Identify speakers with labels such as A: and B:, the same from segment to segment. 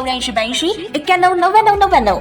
A: चौऱ्याऐंशी ब्याऐंशी एक्क्याण्णव नव्याण्णव नव्याण्णव.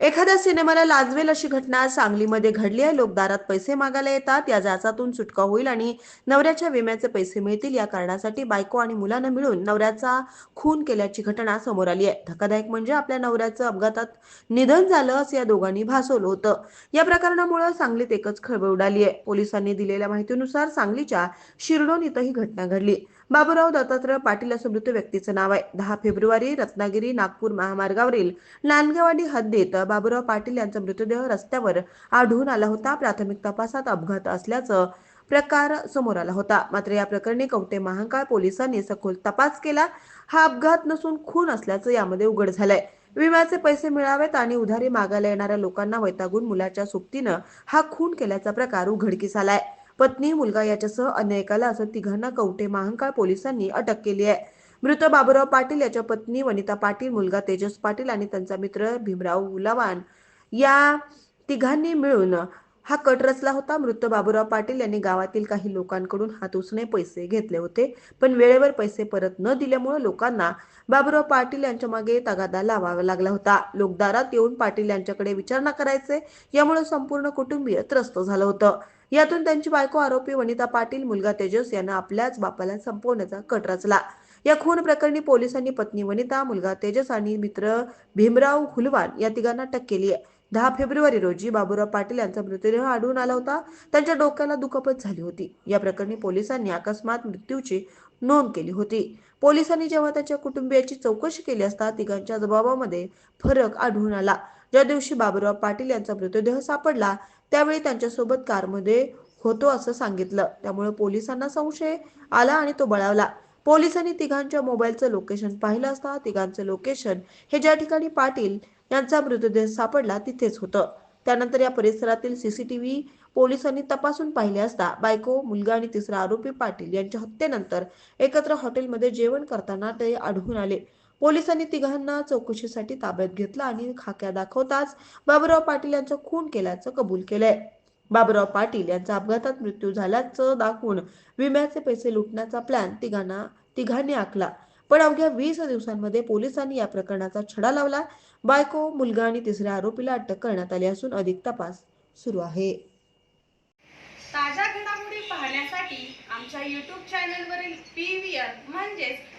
B: एखाद्या सिनेमाला लाजवेल अशी घटना सांगलीमध्ये घडली आहे. लोक दारात पैसे मागायला येतात. या जाचातून सुटका होईल आणि नवऱ्याच्या विम्याचे पैसे मिळतील. या कारणासाठी बायको आणि मुलांना मिळून नवऱ्याचा खून केल्याची घटना समोर आली आहे. धक्कादायक म्हणजे आपल्या नवऱ्याचं अपघातात निधन झालं असं या दोघांनी भासवलं होतं. या प्रकरणामुळे सांगलीत एकच खळबळ उडाली आहे. पोलिसांनी दिलेल्या माहितीनुसार सांगलीच्या शिरडोन इथं ही घटना घडली. बाबूराव दत्तात्रय पाटील असं मृत व्यक्तीचं नाव आहे. दहा फेब्रुवारी रत्नागिरी नागपूर महामार्गावरील नांदगेवाडी हद्दीत बाबूराव पाटील यांचा मृतदेह रस्त्यावर आढळून आला होता. प्राथमिक तपासात अपघात असल्याचं प्रकार समोर आला होता. मात्र या प्रकरणी कवटे महांकाळ पोलिसांनी सखोल तपास केला. हा अपघात नसून खून असल्याचं यामध्ये उघड झालंय. विम्याचे पैसे मिळावेत आणि उधारी मागायला येणाऱ्या लोकांना वैतागून मुलाच्या सोबतीनं हा खून केल्याचा प्रकार उघडकीस आलाय. पत्नी मुलगा याच्यासह अन्य एकाला असं तिघांना कवटे महांकाळ पोलिसांनी अटक केली आहे. मृत बाबूराव पाटील याच्या पत्नी वनिता पाटील मुलगा तेजस पाटील आणि त्यांचा मित्र भीमराव उलावान. या तिघांनी मिळून हा कट रचला होता. मृत बाबूराव पाटील यांनी गावातील काही लोकांकडून हात उसने पैसे घेतले होते पण वेळेवर पैसे परत न दिल्यामुळे लोकांना बाबूराव पाटील यांच्या मागे तगादा लावावा लागला होता. लोकदारात येऊन पाटील यांच्याकडे विचारणा करायचे यामुळे संपूर्ण कुटुंबीय त्रस्त झालं होतं. यातून त्यांची बायको आरोपी वनिता पाटील मुलगा तेजस यांना आपल्याच बापाला संपवण्याचा कट रचला. या खून प्रकरणी पोलिसांनी पत्नी वनिता मुलगा तेजस आणि मित्र भीमराव हुलवान या तिघांना अटक केली आहे. दहा फेब्रुवारी रोजी बाबुराव पाटील यांचा मृतदेह आढळून आला होता. त्यांच्या डोक्याला दुखापत झाली होती. या प्रकरणी पोलिसांनी अकस्मात मृत्यूची नोंद केली होती. पोलिसांनी जेव्हा त्याच्या कुटुंबियाची चौकशी केली असता तिघांच्या जबाबामध्ये फरक आढळून आला. ज्या दिवशी बाबुराव पाटील यांचा मृतदेह सापडला त्यावेळी त्यांच्यासोबत कारमध्ये होतो असं सांगितलं. त्यामुळे पोलिसांना संशय आला आणि तो बळावला. पोलिसांनी तिघांच्या मोबाईलचं लोकेशन पाहिलं असता तिघांचं लोकेशन हे ज्या ठिकाणी पाटील यांचा मृतदेह सापडला तिथेच होतं. त्यानंतर या परिसरातील सीसीटीव्ही पोलिसांनी तपासून पाहिले असता बायको मुलगा आणि तिसरा आरोपी पाटील यांच्या हत्येनंतर एकत्र हॉटेलमध्ये जेवण करताना ते आढळून आले. पोलिसांनी तिघांना चौकशीसाठी ताब्यात घेतलं आणि खाक्या दाखवताच बाबुराव पाटील यांचा खून केल्याचं कबूल केलंय. बाबुराव पाटील यांचा अपघातात मृत्यू झाल्याचं दाखवून विम्याचे पैसे लुटण्याचा प्लॅन तिघांना तिघांनी आखला. पण अवघ्या वीस दिवसांमध्ये पोलिसांनी या प्रकरणाचा छडा लावला. बायको मुलगा आणि तिसऱ्या आरोपीला अटक करण्यात आली असून अधिक तपास सुरू आहे.
C: ताज्या घडामोडी पाहण्यासाठी आमच्या यूट्यूब चॅनलवरील पी व्ही आर म्हणजेच